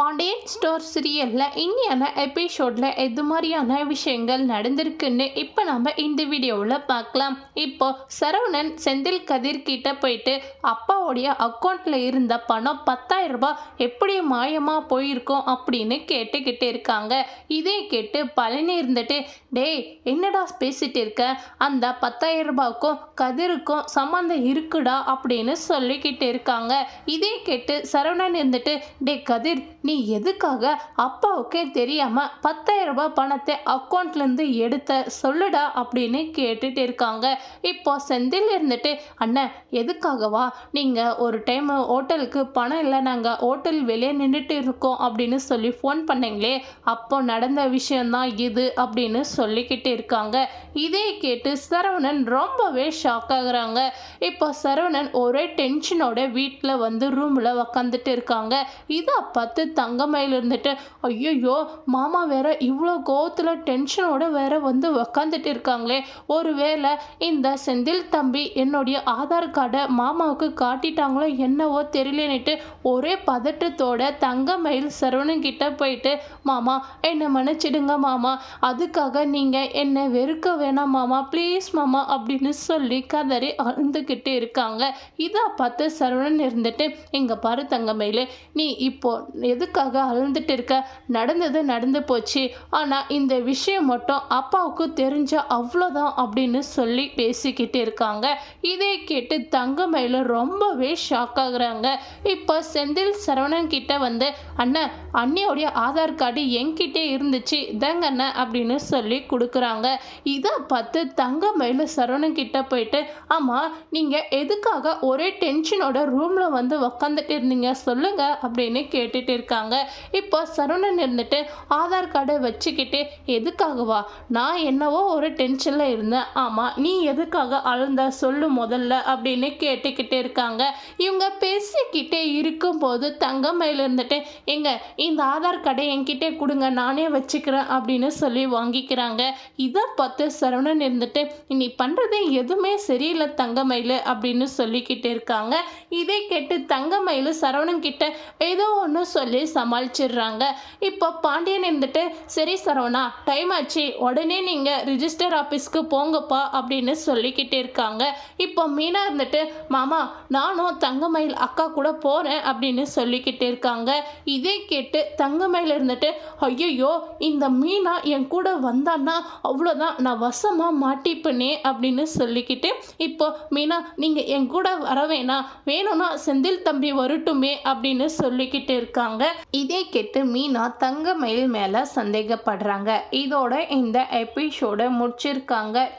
Pandian store சீரியலில் இன்னியான எபிசோடில் எது மாதிரியான விஷயங்கள் நடந்திருக்குன்னு இப்போ நம்ம இந்த வீடியோவில் பார்க்கலாம். இப்போ சரவணன் செந்தில் கதிர் கிட்ட போயிட்டு அப்பாவுடைய அக்கௌண்ட்டில் இருந்த பணம் பத்தாயிரம் ரூபாய் எப்படி மாயமாக போயிருக்கோம் அப்படின்னு கேட்டுக்கிட்டு இருக்காங்க. இதே கேட்டு பழனி இருந்துட்டு டேய் என்னடா பேசிட்டு இருக்க? அந்த பத்தாயிரம் ரூபாய்க்கும் கதிருக்கும் சம்மந்தம் இருக்குடா அப்படின்னு சொல்லிக்கிட்டு இருக்காங்க. இதே கேட்டு சரவணன் இருந்துட்டு டே கதிர் நீ எதுக்காக அப்பாவுக்கே தெரியாம பத்தாயிரம் ரூபாய் பணத்தை அக்கௌண்ட்லேருந்து எடுத்த சொல்லுடா அப்படின்னு கேட்டுட்டு இருக்காங்க. இப்போ செந்தில் இருந்துட்டு அண்ணன் எதுக்காகவா? நீங்கள் ஒரு டைம் ஹோட்டலுக்கு பணம் இல்லை நாங்கள் ஹோட்டல் வெளியே நின்றுட்டு இருக்கோம் அப்படின்னு சொல்லி ஃபோன் பண்ணீங்களே அப்போ நடந்த விஷயந்தான் இது அப்படின்னு சொல்லிக்கிட்டு இருக்காங்க. இதே கேட்டு சரவணன் ரொம்பவே ஷாக் ஆகுறாங்க. இப்போ சரவணன் ஒரே டென்ஷனோட வீட்டில் வந்து ரூமில் உக்காந்துட்டு இருக்காங்க. இதை பார்த்து தங்கமயில் இருந்துட்டு ஐயோ மாமா வேற இவ்வளோ கோவத்தில் டென்ஷனோட வேற வந்து உக்காந்துட்டு இருக்காங்களே. ஒருவேளை இந்த செந்தில் தம்பி என்னுடைய ஆதார் கார்டை மாமாவுக்கு காட்டிட்டாங்களோ என்னவோ தெரியலன்னுட்டு ஒரே பதட்டத்தோட தங்கமயில் சரவணங்கிட்ட போயிட்டு மாமா என்னை மன்னிச்சிடுங்க மாமா. அதுக்காக நீங்கள் என்னை வெறுக்க வேணாம் மாமா. ப்ளீஸ் மாமா அப்படின்னு சொல்லி கதறி அழுந்துக்கிட்டு இருக்காங்க. இதை பார்த்து சரவணன் இருந்துட்டு இங்கே பாரு தங்கமயில் நீ இப்போ எதுக்காக அழுந்துட்டு இருக்க? நடந்தது நடந்து போச்சு. ஆனால் இந்த விஷயம் மட்டும் அப்பாவுக்கு தெரிஞ்ச அவ்வளோதான் அப்படின்னு சொல்லி பேசிக்கிட்டு இருக்காங்க. இதை கேட்டு தங்கமயில் ரொம்பவே ஷாக் ஆகுறாங்க. இப்போ செந்தில் சரவணன் கிட்ட வந்து அண்ணன் அண்ணியோடைய ஆதார் கார்டு என்கிட்டே இருந்துச்சு. இதாங்க அண்ணன் அப்படின்னு சொல்லி கொடுக்குறாங்க. இதை பார்த்து தங்கமயில் சரவணன் கிட்ட போயிட்டு ஆமாம் நீங்கள் எதுக்காக ஒரே டென்ஷனோட ரூமில் வந்து உக்காந்துட்டு இருந்தீங்க? சொல்லுங்க அப்படின்னு கேட்டுட்டு இருக்காங்க. இப்போ சரவணன் இருந்துட்டு ஆதார் கார்டை வச்சுக்கிட்டு எதுக்காகவா? நான் என்னவோ ஒரு டென்ஷனில் இருந்தேன். ஆமாம் நீ எதுக்காக அழுந்த? சொல்லு முதல்ல அப்படின்னு கேட்டுக்கிட்டே இருக்காங்க. இவங்க பேசிக்கிட்டே இருக்கும்போது தங்கமயில் இருந்துட்டு எங்க இந்த ஆதார் கார்டை என்கிட்டே கொடுங்க. நானே வச்சுக்கிறேன் அப்படின்னு சொல்லி வாங்கிக்கிறாங்க. இதை பார்த்து சரவணன் இருந்துட்டு நீ பண்ணுறது எதுவுமே சரியில்லை தங்கமயில் அப்படின்னு சொல்லிக்கிட்டு இருக்காங்க. இதை கேட்டு தங்கமயில் சரவணன் கிட்ட ஏதோ ஒன்று சொல்லி. சொல்லி சமாளிச்சிடுறாங்க. இப்போ பாண்டியன் இருந்துட்டு சரி சரவணா டைம் ஆச்சு. உடனே நீங்கள் ரிஜிஸ்டர் ஆஃபீஸ்க்கு போங்கப்பா அப்படின்னு சொல்லிக்கிட்டு இருக்காங்க. இப்போ மீனா இருந்துட்டு மாமா நானும் தங்கமயில் அக்கா கூட போகிறேன் அப்படின்னு சொல்லிக்கிட்டு இருக்காங்க. இதே கேட்டு தங்கமயில் இருந்துட்டு ஐயோ இந்த மீனா என் கூட வந்தான்னா அவ்வளோதான் நான் வசமாக மாட்டிப்பனே அப்படின்னு சொல்லிக்கிட்டு இப்போ மீனா நீங்கள் என் கூட வர வேணாம். வேணும்னா செந்தில் தம்பி வரட்டுமே அப்படின்னு சொல்லிக்கிட்டு இருக்காங்க. இதே கேட்டு மீனா தங்கமயில் மேல சந்தேகப்படுறாங்க. இதோட இந்த எபிசோட முடிச்சிருக்காங்க.